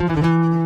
Mm-hmm.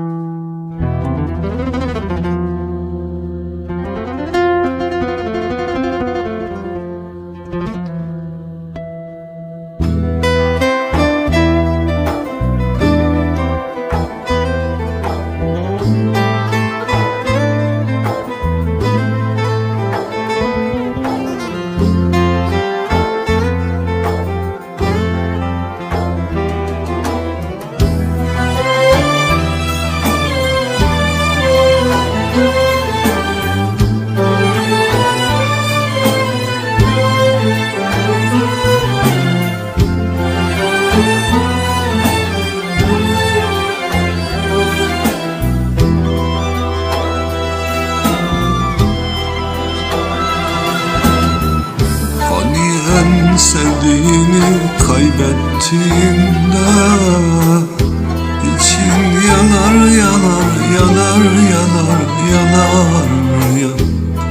Sevdiğini kaybettiğinde için yanar yanar yanar yanar yanar ya.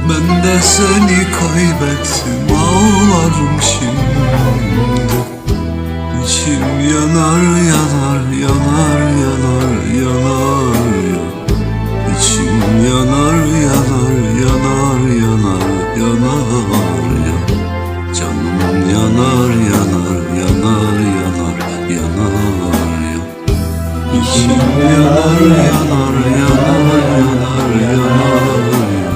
Ben de seni kaybettim ağlarım şimdi. İçim yanar yanar yanar yanar yanar ya. İçim yanar İçim yanar yanar yanar yanar yanar ya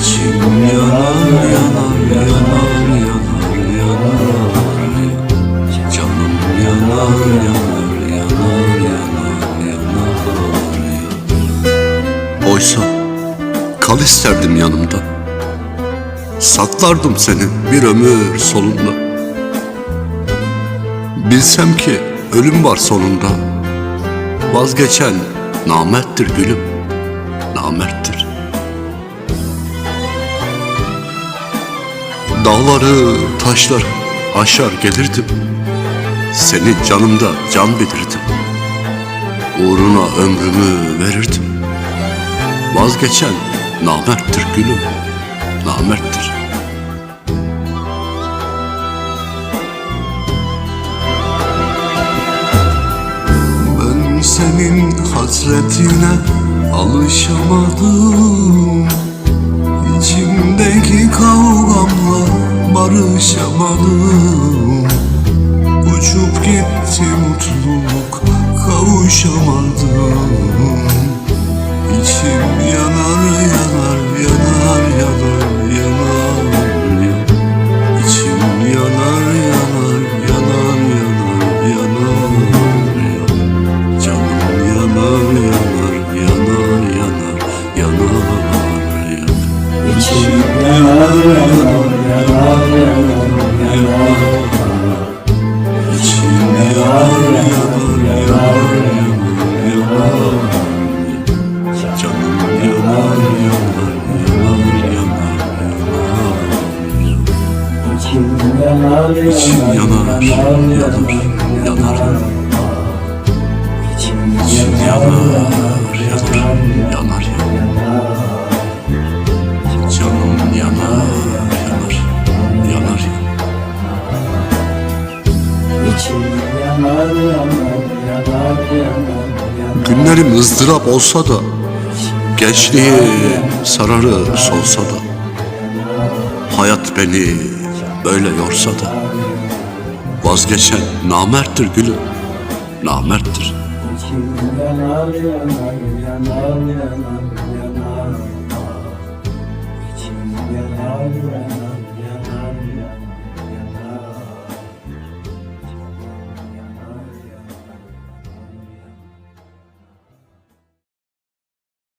İçim yanar yanar yanar yanar yanar yanar yanar yanar yanar yanar ya Oysa kal isterdim yanımda. Saklardım seni bir ömür solunda Bilsem ki ölüm var sonunda Vazgeçen namerttir gülüm Namerttir. Dağları, taşları aşar gelirdim Seni canımda can bilirdim. Uğruna ömrümü verirdim. Vazgeçen namerttir gülüm Namerttir senin hasretine alışamadım. İçimdeki kavgamla barışamadım İçim yanar yanar yanar yanar yanar İçim yanar yanar Günlerim ızdırap olsa da Gençliğim sararı solsa da Hayat beni böyle yorsa da Vazgeçen namerttir gülüm Namerttir Yanar, yanar, yanar, yanar, yanar.